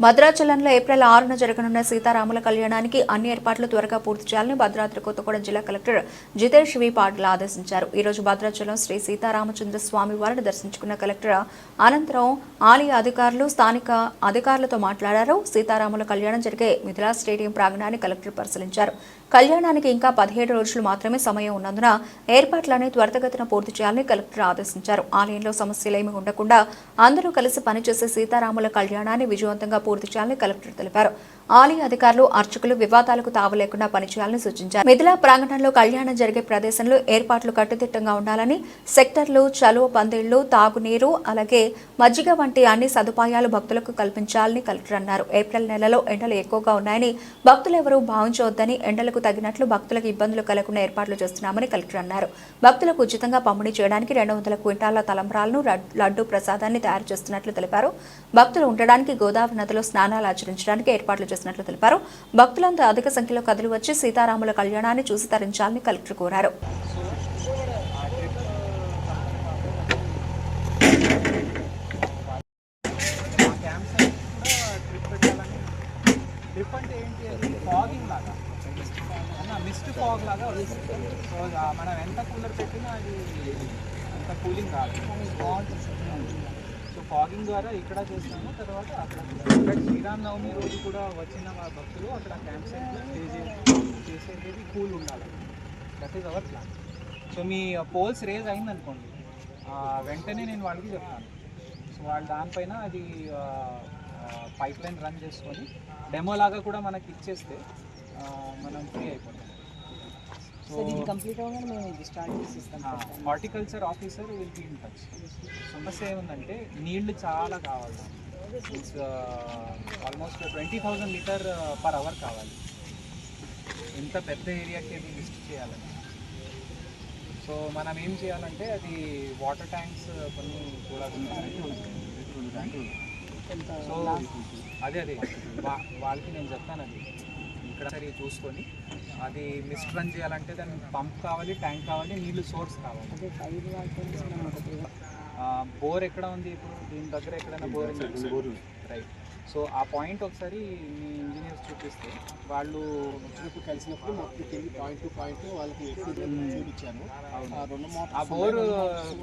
భద్రాచలంలో ఏప్రిల్ ఆరున జరగనున్న సీతారాముల కళ్యాణానికి అన్ని ఏర్పాట్లు త్వరగా పూర్తి చేయాలని భద్రాద్రి కొత్తగూడెం జిల్లా కలెక్టర్ జితేష్ వి పాటిల్ ఆదేశించారు. ఈ రోజు భద్రాచలం శ్రీ సీతారామచంద్ర స్వామి వారిని దర్శించుకున్న కలెక్టర్ అనంతరం ఆలయ అధికారులు స్థానిక అధికారులతో మాట్లాడారు. సీతారాముల కళ్యాణం జరిగే మిథిలా స్టేడియం ప్రాంగణాన్ని కలెక్టర్ పరిశీలించారు. కళ్యాణానికి ఇంకా పదిహేడు రోజులు మాత్రమే సమయం ఉన్నందున ఏర్పాట్లని త్వరితగతిన పూర్తి చేయాలని కలెక్టర్ ఆదేశించారు. ఆలయంలో సమస్యలేమీ ఉండకుండా అందరూ కలిసి పనిచేసే సీతారాముల కళ్యాణాన్ని విజయవంతంగా పూర్తి చేయాలని కలెక్టర్ తెలిపారు. ఆలయ అధికారులు అర్చకులు వివాదాలకు తావలేకుండా పనిచేయాలని సూచించారు. మిథిలా ప్రాంగణంలో కళ్యాణం జరిగే ప్రదేశంలో ఏర్పాట్లు కట్టుదిట్టంగా ఉండాలని సెక్టర్లు చలువ పందిళ్ళు తాగునీరు అలాగే మజ్జిగ వంటి అన్ని సదుపాయాలు భక్తులకు కల్పించాలని కలెక్టర్ అన్నారు. ఏప్రిల్ నెలలో ఎండలు ఎక్కువగా ఉన్నాయని భక్తులు ఎవరూ భావించవద్దని ఎండలకు తగినట్లు భక్తులకు ఇబ్బందులు కలగకుండా ఏర్పాట్లు చేస్తున్నామని కలెక్టర్ అన్నారు. భక్తులకు ఉచితంగా పంపిణీ చేయడానికి రెండు వందల క్వింటాల తలంబ్రాలను లడ్డు ప్రసాదాన్ని తయారు చేస్తున్నట్లు తెలిపారు. భక్తులు ఉండడానికి గోదావరి నదిలో స్నానాలు ఆచరించడానికి ఏర్పాట్లు చేసినట్లు తెలిపారు. భక్తులంతా అధిక సంఖ్యలో కదిలి వచ్చి సీతారాముల కళ్యాణాన్ని చూసి తరించాలని కలెక్టర్ కోరారు. ఏంటి అది ఫాగింగ్ లాగా అన్న మిస్ట్ ఫాగ్ లాగా వస్తుంది సో మనం ఎంత కూలర్ పెట్టినా అది అంత కూలింగ్ కాదు బాగుంటుంది. ఫాగింగ్ ద్వారా ఇక్కడ చేస్తాము తర్వాత అక్కడ శ్రీరామ్ నవమి రోజు కూడా వచ్చిన మా భక్తులు అక్కడ క్యాంప్ సైట్లో స్టే చేసేది కూల్ ఉండాలి. That is our plan so me poles raise అయిందనుకోండి వెంటనే నేను వాళ్ళకి చెప్తాను. సో వాళ్ళు దానిపైన అది పైప్ లైన్ రన్ చేసుకొని డెమో లాగా కూడా మనకి ఇచ్చేస్తే మనం ఫ్రీ అయిపోతాం. సో కంప్లీట్ అవ్వగానే మేము ఇది స్టార్ట్ చేసి ఇస్తాం horticulture officer will be in touch సమస్య ఏముందంటే నీళ్ళు చాలా కావాలి. Means almost twenty thousand litre per hour కావాలి. ఇంత పెద్ద ఏరియాకి అది లిస్ట్ చేయాలని. సో మనం ఏం చేయాలంటే అది వాటర్ ట్యాంక్స్ కొన్ని కూడా సో అదే అదే. వాళ్ళకి నేను చెప్తాను అది. ఇక్కడ సరే చూసుకొని. అది మిస్ట్ రన్ చేయాలంటే దానికి పంప్ కావాలి ట్యాంక్ కావాలి నీళ్ళు సోర్స్ కావాలి. బోర్ ఎక్కడ ఉంది ఇప్పుడు? దీని దగ్గర ఎక్కడైనా బోర్ రైట్ సో ఆ పాయింట్ ఒకసారి మీ ఇంజనీర్స్ చూపిస్తే వాళ్ళు వచ్చినప్పుడు కలిసినప్పుడు మొత్తం తిరిగి పాయింట్ టు పాయింట్ వాళ్ళకి ఎక్కువ చూపించాను. ఆ బోర్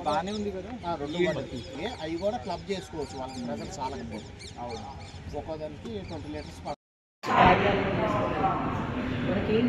బాగానే ఉంది కదా? ఆ రెండు మోటార్స్ అవి కూడా క్లబ్ చేసుకోవచ్చు వాళ్ళకి ప్రెజర్ చాలా అవును. ఒక్కోదానికి ట్వంటీ లీటర్స్